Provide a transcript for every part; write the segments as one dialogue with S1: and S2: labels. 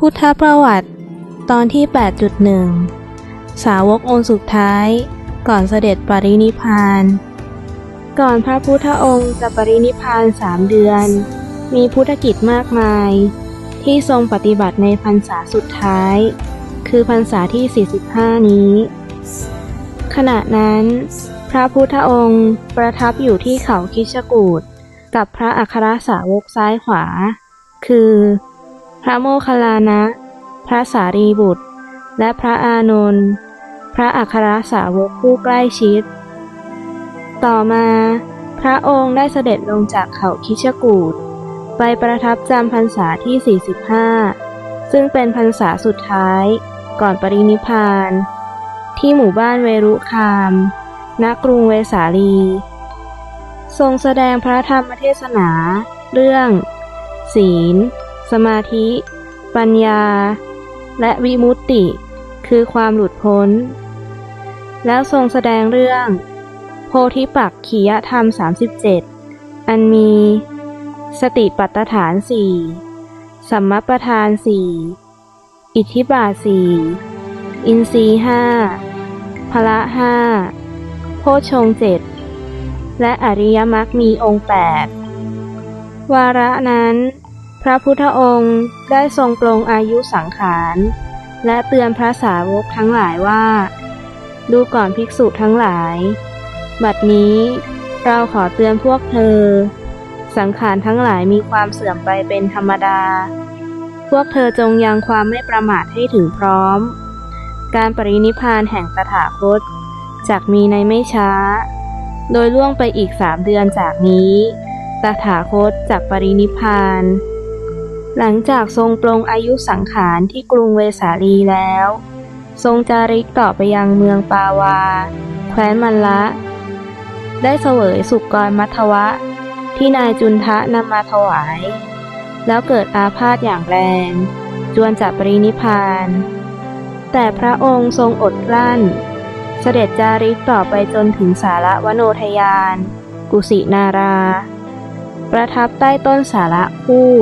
S1: พุทธประวัติ ตอนที่ 8.1 สาวกองค์สุดท้าย ก่อนเสด็จปรินิพาน ก่อนพระพุทธองค์จะปรินิพานสามเดือน มีพุทธกิจมากมาย ที่ทรงปฏิบัติในพรรษาสุดท้าย คือพรรษาที่ 45 นี้ ขณะนั้น พระพุทธองค์ประทับอยู่ที่เขาคิชกูดกับพระอัครสาวกซ้ายขวา คือ ระโมคคัลลานะ พระสารีบุตร และพระอานนท์พระอัครสาวกผู้ใกล้ชิด ต่อมา พระองค์ได้เสด็จลงจากเขาคิชกูดไปประทับจำพรรษาที่ 45 ซึ่งเป็นพรรษาสุดท้ายก่อนปรินิพพาน ที่หมู่บ้านเวรุคาม ณ กรุงเวสาลี ทรงแสดงพระธรรมเทศนา เรื่อง ศีล สมาธิ ปัญญา และวิมุตติ คือความหลุดพ้น แล้วทรงแสดงเรื่อง โพธิปักขียธรรม 37 อันมี สติปัฏฐานสี่สัมมประธานสี่อิทธิบาทสี่อินทรีห้าพละห้าโพชงเจ็ดและอริยมรรคมีองค์แปดวาระนั้น ระพุทธองค์ได้ทรงปรงอายุสังขาร และเตือนพระสาวกทั้งหลายว่า ดูก่อนภิกษุทั้งหลาย บัดนี้เราขอเตือนพวกเธอ สังขารทั้งหลายมีความเสื่อมไปเป็นธรรมดา พวกเธอจงยังความไม่ประมาทให้ถึงพร้อม การปรินิพานแห่งตถาคตจากมีในไม่ช้า โดยล่วงไปอีกสามเดือนจากนี้ ตถาคตจากปรินิพาน หลังจากทรงปรงอายุสังขารที่กรุงเวสาลีแล้ว ทรงจาริกต่อไปยังเมืองปาวา แคว้นมันละ ได้เสวยสุกรมัทวะ ที่นายจุนทะนำมาถวาย แล้วเกิดอาพาธอย่างแรง จวนจะปรินิพพาน แต่พระองค์ทรงอดกลั้น เสด็จจาริกต่อไปจนถึงสาระวโนทยาน กุสินารา ประทับใต้ต้นสาระคู่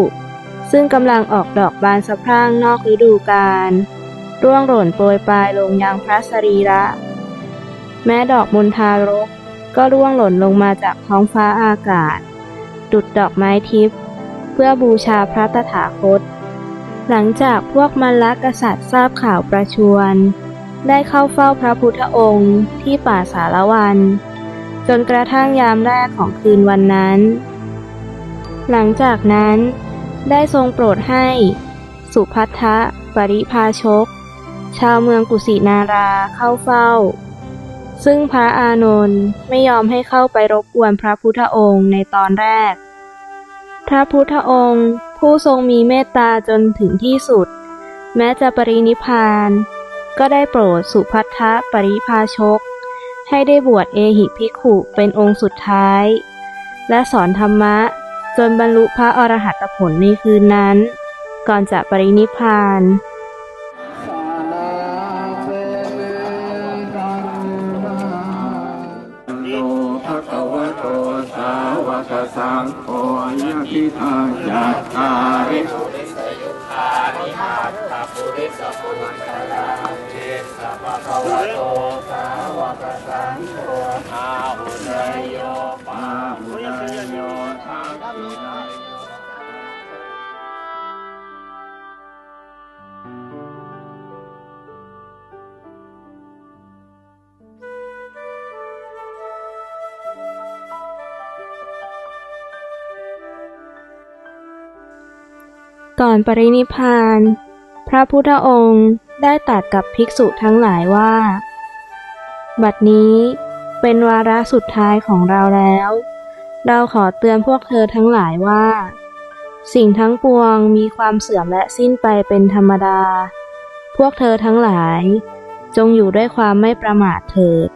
S1: ซึ่งกำลังออกดอกบานสะพรั่งนอกฤดูกาลร่วงหล่นโปรยปลายลงยังพระสรีระ แม้ดอกมณฑารกก็ร่วงหล่นลงมาจากท้องฟ้าอากาศ ดุดดอกไม้ทิพย์เพื่อบูชาพระตถาคต หลังจากพวกมัลลกษัตริย์ทราบข่าวประชวร ได้เข้าเฝ้าพระพุทธองค์ที่ป่าสารวัน จนกระทั่งยามแรกของคืนวันนั้น หลังจากนั้น ได้ทรงโปรดให้ สุพัทธะปริภาชก ชาวเมืองกุสินาราเข้าเฝ้า ซึ่งพระอานนท์ไม่ยอมให้เข้าไปรบกวนพระพุทธองค์ในตอนแรก พระพุทธองค์ผู้ทรงมีเมตตาจนถึงที่สุด แม้จะปรินิพาน ก็ได้โปรดสุพัทธะปริภาชก ให้ได้บวชเอหิภิกขุเป็นองค์สุดท้าย และสอนธรรมะ จนบรรลุพระอรหัตผลในคืนนั้น ก่อนจะปรินิพพาน
S2: โลภะคะวะตาวกสังโฆยะทิทาจัตตาริอา
S1: ก่อนปรินิพพาน พระพุทธองค์ได้ตรัสกับภิกษุทั้งหลายว่า บัดนี้เป็นวาระสุดท้ายของเราแล้ว เราขอเตือนพวกเธอทั้งหลายว่า สิ่งทั้งปวงมีความเสื่อมและสิ้นไปเป็นธรรมดา พวกเธอทั้งหลาย จงอยู่ด้วยความไม่ประมาทเถิด